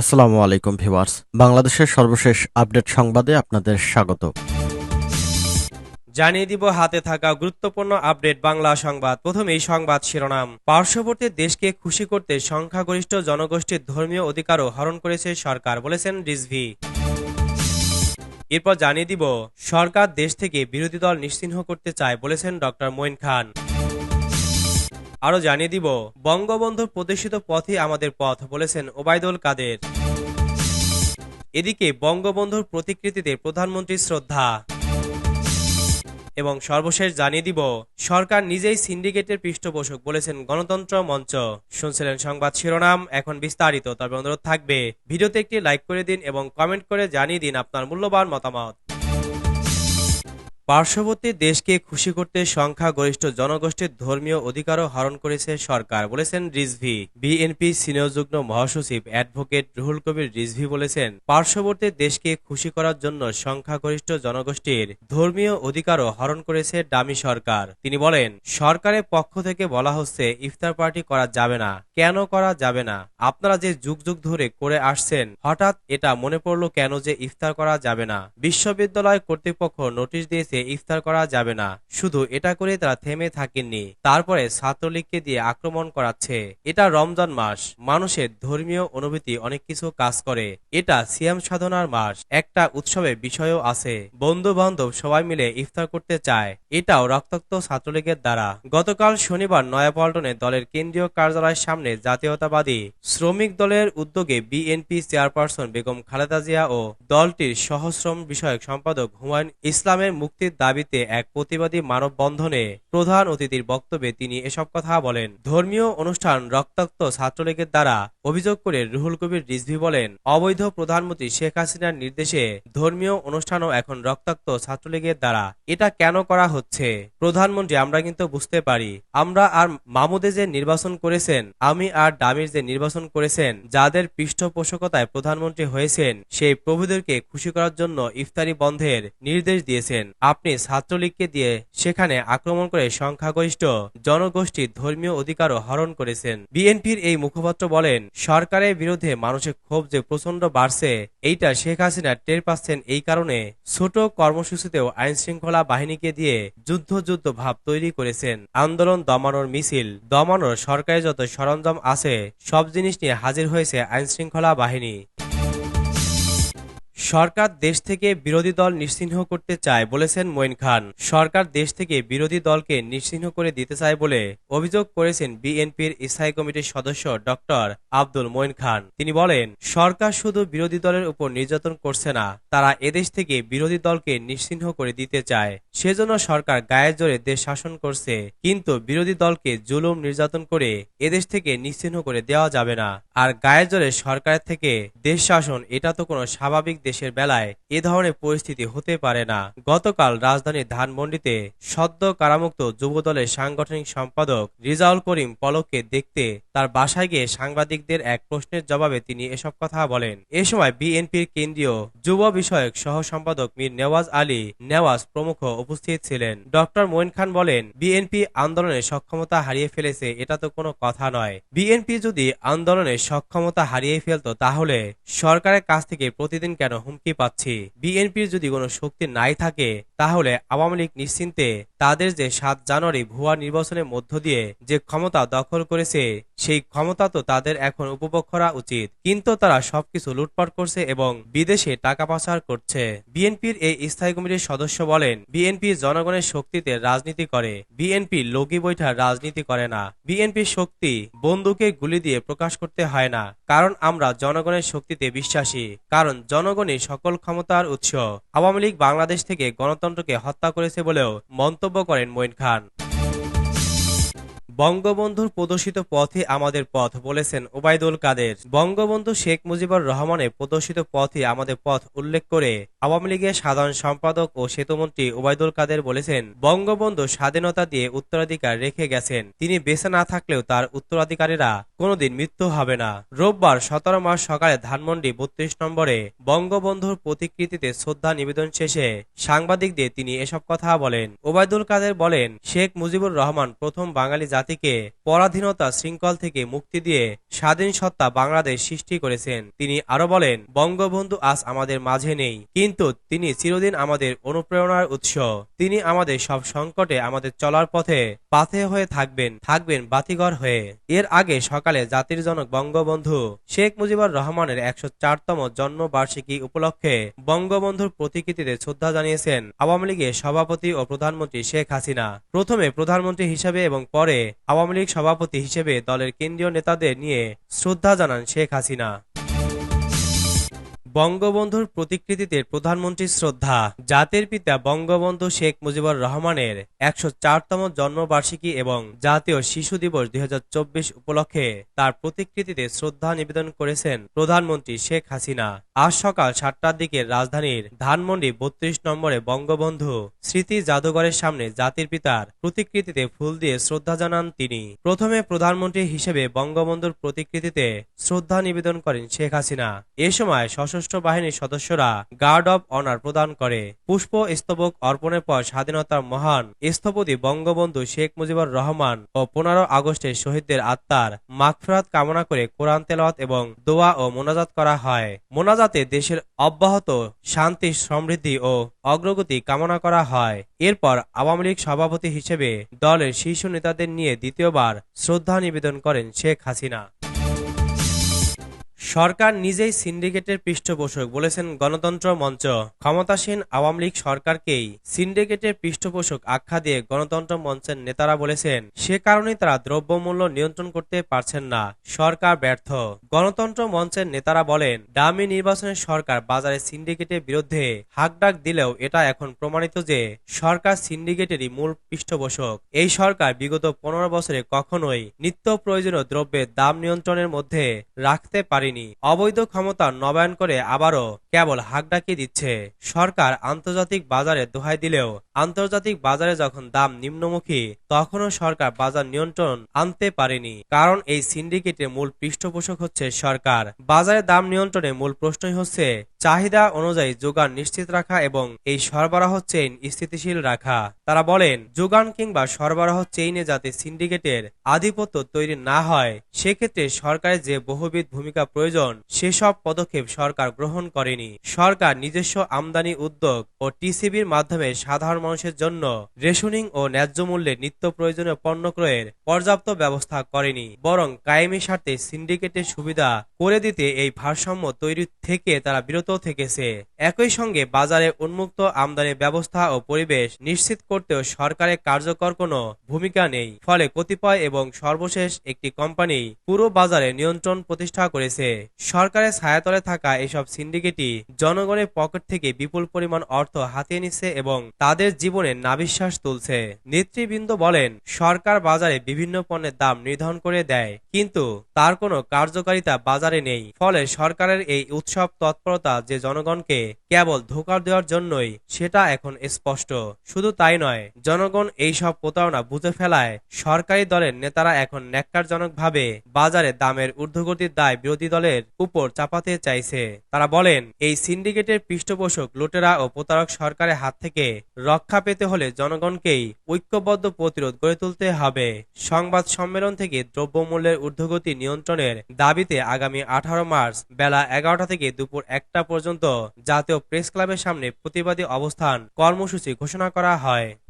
আসসালামু আলাইকুম ভিউয়ার্স। বাংলাদেশের সর্বশেষ আপডেট সংবাদে আপনাদের স্বাগত। জানিয়ে দিব হাতে থাকা গুরুত্বপূর্ণ আপডেট বাংলা সংবাদ। প্রথমেই সংবাদ শিরোনাম। পার্শ্ববর্তী দেশকে খুশি করতে সংখ্যাগরিষ্ঠ জনগোষ্ঠীর ধর্মীয় অধিকারও হরণ করেছে সরকার, বলেছেন রিজভি। এরপর জানিয়ে দিব, সরকার দেশ থেকে বিরোধী দল নিশ্চিহ্ন করতে চায়, বলেছেন ডক্টর মঈন খান। আরও জানিয়ে দিব, বঙ্গবন্ধুর প্রতিষ্ঠিত পথই আমাদের পথ, বলেছেন ওবায়দুল কাদের। এদিকে বঙ্গবন্ধুর প্রতিকৃতিতে প্রধানমন্ত্রীর শ্রদ্ধা। এবং সর্বশেষ জানিয়ে দিব, সরকার নিজেই সিন্ডিকেটের পৃষ্ঠপোষক, বলেছেন গণতন্ত্র মঞ্চ। শুনছিলেন সংবাদ শিরোনাম, এখন বিস্তারিত, তবে অনুরোধ থাকবে, ভিডিওতে একটি লাইক করে দিন এবং কমেন্ট করে জানিয়ে দিন আপনার মূল্যবান মতামত। পার্শ্ববর্তী দেশকে খুশি করতে সংখ্যাগরিষ্ঠ জনগোষ্ঠীর ধর্মীয় অধিকারও হরণ করেছে সরকার, বলেছেন রিজভি। বিএনপি সিনিয়র যুগ্ম মহাসচিব অ্যাডভোকেট রুহুল কবির রিজভি বলেছেন, পার্শ্ববর্তী দেশকে খুশি করার জন্য সংখ্যাগরিষ্ঠ জনগোষ্ঠীর ধর্মীয় অধিকারও হরণ করেছে ডামি সরকার। তিনি বলেন, সরকারের পক্ষ থেকে বলা হচ্ছে, ইফতার পার্টি করা যাবে না। কেন করা যাবে না? আপনারা যে যুগ যুগ ধরে করে আসছেন, হঠাৎ এটা মনে পড়ল কেন যে ইফতার করা যাবে না? বিশ্ববিদ্যালয় কর্তৃপক্ষ নোটিশ দিয়েছে ইফতার করা যাবে না। শুধু এটা করে তারা থেমে থাকেননি। তারপরে ছাত্রলীগকে দিয়ে আক্রমণ করাচ্ছে। এটা রমজান মাস। মানুষের ধর্মীয় অনুভূতি অনেক কিছু কাজ করে। এটা সিয়াম সাধনার মাস। একটা উৎসবের বিষয়ও আছে। বন্ধু বান্ধব সবাই মিলে ইফতার করতে চায়। এটাও রক্তাক্ত ছাত্রলীগের দ্বারা। গতকাল শনিবার নয়াপল্টনে দলের কেন্দ্রীয় কার্যালয়ের সামনে জাতীয়তাবাদী শ্রমিক দলের উদ্যোগে বিএনপি চেয়ারপারসন বেগম খালেদা জিয়া ও দলটির সহশ্রম বিষয়ক সম্পাদক হুমায়ুন ইসলামের মুক্তির দাবিতে এক প্রতিবাদী মানববন্ধনে প্রধান অতিথির বক্তব্যে তিনি এসব কথা বলেন। ধর্মীয় অনুষ্ঠান রক্তাক্ত ছাত্রলীগের দ্বারা অভিযোগ করে রুহুল কবির রিজভি বলেন, অবৈধ প্রধানমন্ত্রী শেখ হাসিনার নির্দেশে ধর্মীয় অনুষ্ঠানও এখন রক্তাক্ত ছাত্রলীগের দ্বারা। এটা কেন করা হচ্ছে? প্রধানমন্ত্রী, আমরা কিন্তু বুঝতে পারি। আমরা আর মামুদে যে নির্বাচন করেছেন, আমি আর ডামির যে নির্বাচন করেছেন, যাদের পৃষ্ঠপোষকতায় প্রধানমন্ত্রী হয়েছেন, সেই প্রভুদেরকে খুশি করার জন্য ইফতারি বন্ধের নির্দেশ দিয়েছেন। আপনি ছাত্রলীগকে দিয়ে সেখানে আক্রমণ করে সংখ্যাগরিষ্ঠ জনগোষ্ঠীর ধর্মীয় অধিকারও হরণ করেছেন। বিএনপির এই মুখপাত্র বলেন, সরকারের বিরুদ্ধে মানুষের ক্ষোভ যে প্রচণ্ড বাড়ছে, এইটা শেখ হাসিনা টের পাচ্ছেন এই কারণে ছোট কর্মসূচিতেও আইন শৃঙ্খলা বাহিনীকে দিয়ে যুদ্ধ যুদ্ধ ভাব তৈরি করেছেন। আন্দোলন দমানোর মিছিল, দমানোর সরকারের যত সরঞ্জাম আছে, সব জিনিস নিয়ে হাজির হয়েছে আইন শৃঙ্খলা বাহিনী। সরকার দেশ থেকে বিরোধী দল নিশ্চিহ্ন করতে চায় বলেছেন মঈন খান। সরকার দেশ থেকে বিরোধী দলকে নিশ্চিহ্ন করে দিতে চায় বলে অভিযোগ করেছেন বিএনপির স্থায়ী কমিটির সদস্য ডক্টর আব্দুল মঈন খান। তিনি বলেন, সরকার শুধু বিরোধী দলের উপর নির্যাতন করছে না, তারা এদেশ থেকে বিরোধী দলকে নিশ্চিহ্ন করে দিতে চায়। সেজন্য সরকার গায়ের জোরে দেশ শাসন করছে, কিন্তু বিরোধী দলকে জুলুম, নির্যাতন করে এদেশ থেকে নিশ্চিহ্ন করে দেওয়া যাবে না। আর গায়ের জোরে সরকারের থেকে দেশ শাসন, এটা তো কোনো স্বাভাবিক দেশের বেলায় এ ধরনের পরিস্থিতি হতে পারে না। গতকাল রাজধানীর ধানমন্ডিতে সদ্য কারামুক্ত যুবদলের সাংগঠনিক সম্পাদক রিজাউল করিম পলককে দেখতে তার বাসায় গিয়ে সাংবাদিকদের এক প্রশ্নের জবাবে তিনি এসব কথা বলেন। এ সময় বিএনপির কেন্দ্রীয় যুব বিষয়ক সহ সম্পাদক মীর নেওয়াজ আলী নেওয়াজ প্রমুখ উপস্থিত ছিলেন। ডক্টর মঈন খান বলেন, বিএনপি আন্দোলনের সক্ষমতা হারিয়ে ফেলেছে, এটা তো কোনো কথা নয়। বিএনপি যদি আন্দোলনের সক্ষমতা হারিয়ে ফেলতো, তাহলে সরকারের কাছ থেকে প্রতিদিন কেন হুমকি পাচ্ছি। বিএনপির যদি কোনো শক্তি নাই থাকে তাহলে আওয়ামী লীগ নিশ্চিন্তে তাদের যে সাত জানুয়ারি ভুয়া নির্বাচনের মধ্য দিয়ে যে ক্ষমতা দখল করেছে, সেই ক্ষমতা তো তাদের এখন উপভোগ করা উচিত। কিন্তু তারা সবকিছু লুটপাট করছে এবং বিদেশে টাকা পাচার করছে। বিএনপির এই স্থায়ী কমিটির সদস্য বলেন, বিএনপি জনগণের শক্তিতে রাজনীতি করে। বিএনপি লগি বৈঠা রাজনীতি করে না। বিএনপির শক্তি বন্দুকে গুলি দিয়ে প্রকাশ করতে হয় না। কারণ আমরা জনগণের শক্তিতে বিশ্বাসী। কারণ জনগণই সকল ক্ষমতার উৎস। আওয়ামী লীগ বাংলাদেশ থেকে গণতন্ত্রকে হত্যা করেছে বলেও মন্তব্য করেন মঈন খান। বঙ্গবন্ধুর প্রদর্শিত পথে আমাদের পথ বলেছেন ওবায়দুল কাদের। বঙ্গবন্ধু শেখ মুজিবুর রহমানের প্রদর্শিত পথে আমাদের পথ উল্লেখ করে আওয়ামী লীগের সাধারণ সম্পাদক ও সেতুমন্ত্রী ওবায়দুল কাদের বলেছেন, বঙ্গবন্ধু স্বাধীনতা দিয়ে উত্তরাধিকার রেখে গেছেন। তিনি বেঁচে না থাকলেও তার উত্তরাধিকারীরা কোনোদিন মৃত্যু হবে না। রোববার সতেরো মার্চ সকালে ধানমন্ডি বত্রিশ নম্বরে বঙ্গবন্ধুর প্রতিকৃতিতে শ্রদ্ধা নিবেদন শেষে সাংবাদিকদের তিনি এসব কথা বলেন। ওবায়দুল কাদের বলেন, শেখ মুজিবুর রহমান প্রথম বাঙালি জাতি জাতিকে পরাধীনতা শৃঙ্খল থেকে মুক্তি দিয়ে স্বাধীন সত্তা বাংলাদেশ সৃষ্টি করেছেন। তিনি আরও বলেন, বঙ্গবন্ধু আজ আমাদের মাঝে নেই, কিন্তু তিনি চিরদিন আমাদের অনুপ্রেরণার উৎস। তিনি আমাদের সব সংকটে আমাদের চলার পথে পাথে হয়ে থাকবেন থাকবেন বাতিঘর হয়ে। এর আগে সকালে জাতির জনক বঙ্গবন্ধু শেখ মুজিবুর রহমানের একশো চারতম জন্মবার্ষিকী উপলক্ষে বঙ্গবন্ধুর প্রতিকৃতিতে শ্রদ্ধা জানিয়েছেন আওয়ামী লীগের সভাপতি ও প্রধানমন্ত্রী শেখ হাসিনা। প্রথমে প্রধানমন্ত্রী হিসেবে এবং পরে আওয়ামী লীগ সভাপতি হিসেবে দলের কেন্দ্রীয় নেতাদের নিয়ে শ্রদ্ধা জানান শেখ হাসিনা। বঙ্গবন্ধুর প্রতিকৃতিতে প্রধানমন্ত্রীর শ্রদ্ধা। জাতির পিতা বঙ্গবন্ধু শেখ মুজিবুর রহমানের একশো চারতম জন্মবার্ষিকী এবং জাতীয় শিশু দিবস দুই হাজার চব্বিশ উপলক্ষে তার প্রতিকৃতিতে শ্রদ্ধা নিবেদন করেছেন প্রধানমন্ত্রী শেখ হাসিনা। আজ সকাল সাতটার দিকে রাজধানীর ধানমন্ডি বত্রিশ নম্বরে বঙ্গবন্ধু স্মৃতি জাদুঘরের সামনে জাতির পিতার প্রতিকৃতিতে ফুল দিয়ে শ্রদ্ধা জানান তিনি। প্রথমে প্রধানমন্ত্রী হিসেবে বঙ্গবন্ধুর প্রতিকৃতিতে শ্রদ্ধা নিবেদন করেন শেখ হাসিনা। এ সময় সশস্ত্র বাহিনীর সদস্যরা গার্ড অব অনার প্রদান করে। পুষ্প স্তবক অর্পণের পর স্বাধীনতার মহান স্থপতি বঙ্গবন্ধু শেখ মুজিবুর রহমান ও পনেরো আগস্টের শহীদদের আত্মার মাগফিরাত কামনা করে কোরআন তেলাওয়াত এবং দোয়া ও মোনাজাত করা হয়। মোনাজাতে দেশের অব্যাহত শান্তি, সমৃদ্ধি ও অগ্রগতি কামনা করা হয়। এরপর আওয়ামী লীগ সভাপতি হিসেবে দলের শীর্ষ নেতাদের নিয়ে দ্বিতীয়বার শ্রদ্ধা নিবেদন করেন শেখ হাসিনা। সরকার নিজেই সিন্ডিকেটের পৃষ্ঠপোষক বলেছেন গণতন্ত্র মঞ্চ। ক্ষমতাসীন আওয়ামী লীগ সরকারকেই সিন্ডিকেটের পৃষ্ঠপোষক আখ্যা দিয়ে গণতন্ত্র মঞ্চের নেতারা বলেছেন, সে কারণে তারা দ্রব্যমূল্য নিয়ন্ত্রণ করতে পারছেন না। সরকার ব্যর্থ। গণতন্ত্র মঞ্চের নেতারা বলেন ডামি নির্বাচনের সরকার বাজারে সিন্ডিকেটের বিরুদ্ধে হাকডাক দিলেও এটা এখন প্রমাণিত যে সরকার সিন্ডিকেটেরই মূল পৃষ্ঠপোষক। এই সরকার বিগত পনেরো বছরে কখনোই নিত্য প্রয়োজনীয় দ্রব্যের দাম নিয়ন্ত্রণের মধ্যে রাখতে পারেনি অবৈধ ক্ষমতা নবায়ন করে আবারও কেবল হাকডাকি দিচ্ছে। সরকার আন্তর্জাতিক বাজারে দোহাই দিলেও আন্তর্জাতিক বাজারে যখন দাম নিম্নমুখী, তখনও সরকার বাজার নিয়ন্ত্রণ আনতে পারেনি। কারণ এই সিন্ডিকেটের মূল পৃষ্ঠপোষক হচ্ছে সরকার। বাজারে দাম নিয়ন্ত্রণে মূল প্রশ্নই হচ্ছে চাহিদা অনুযায়ী যোগান নিশ্চিত রাখা এবং এই সরবরাহ চেইন স্থিতিশীল রাখা। তারা বলেন, যোগান কিংবা সরবরাহ চেইনে যাতে সিন্ডিকেটের আধিপত্য তৈরি না হয়, সেক্ষেত্রে সরকারের যে বহুবিধ ভূমিকা প্রয়োজন, সেসব পদক্ষেপ সরকার গ্রহণ করেনি। সরকার নিজস্ব আমদানি উদ্যোগ ও টিসিবির মাধ্যমে সাধারণ মানুষের জন্য রেশনিং ও ন্যায্য মূল্যে নিত্য প্রয়োজনীয় পণ্য ক্রয়ের পর্যাপ্ত ব্যবস্থা করেনি। বরং কায়েমি স্বার্থে সিন্ডিকেটের সুবিধা করে দিতে এই ভারসাম্য তৈরি থেকে তারা বিরত থেকেছে। একই সঙ্গে বাজারে উন্মুক্ত আমদানি ব্যবস্থা ও পরিবেশ নিশ্চিত করতেও সরকারের কার্যকর কোনো ভূমিকা নেই। ফলে কতিপয় এবং সর্বশেষ একটি কোম্পানি পুরো বাজারে নিয়ন্ত্রণ প্রতিষ্ঠা করেছে। সরকারের ছায়াতলে থাকা এসব সিন্ডিকেটই জনগণের পকেট থেকে বিপুল পরিমাণ অর্থ হাতিয়ে নিচ্ছে এবং তাদের জীবনে নাবিশ্বাস তুলছে। নেতৃবৃন্দ বলেন, সরকার বাজারে বিভিন্ন পণ্যের দাম নির্ধারণ করে দেয়, কিন্তু তার কোনো কার্যকারিতা বাজারে নেই। ফলে সরকারের এই উৎসব তৎপরতা যে জনগণকে কেবল ধোকা দেওয়ার জন্যই সেটা এখন স্পষ্ট। শুধু তাই নয়, জনগণ এই সব প্রতারণা বুঝে ফেলায় সরকারি দলের নেতারা এখন ন্যাক্কারজনকভাবে বাজারে দামের ঊর্ধ্বগতির দায় বিরোধী দলের উপর চাপাতে চাইছে। তারা বলেন, এই সিন্ডিকেটের পৃষ্ঠপোষক লুটেরা ও প্রতারক সরকারের হাত থেকে রক্ষা পেতে হলে জনগণকেই ঐক্যবদ্ধ প্রতিরোধ গড়ে তুলতে হবে। সংবাদ সম্মেলন থেকে দ্রব্যমূল্যের ঊর্ধ্বগতি নিয়ন্ত্রণের দাবিতে আগামী আঠারো মার্চ বেলা এগারোটা থেকে দুপুর একটা পর্যন্ত জাতীয় প্রেস ক্লাবের সামনে প্রতিবাদী অবস্থান কর্মসূচি ঘোষণা করা হয়।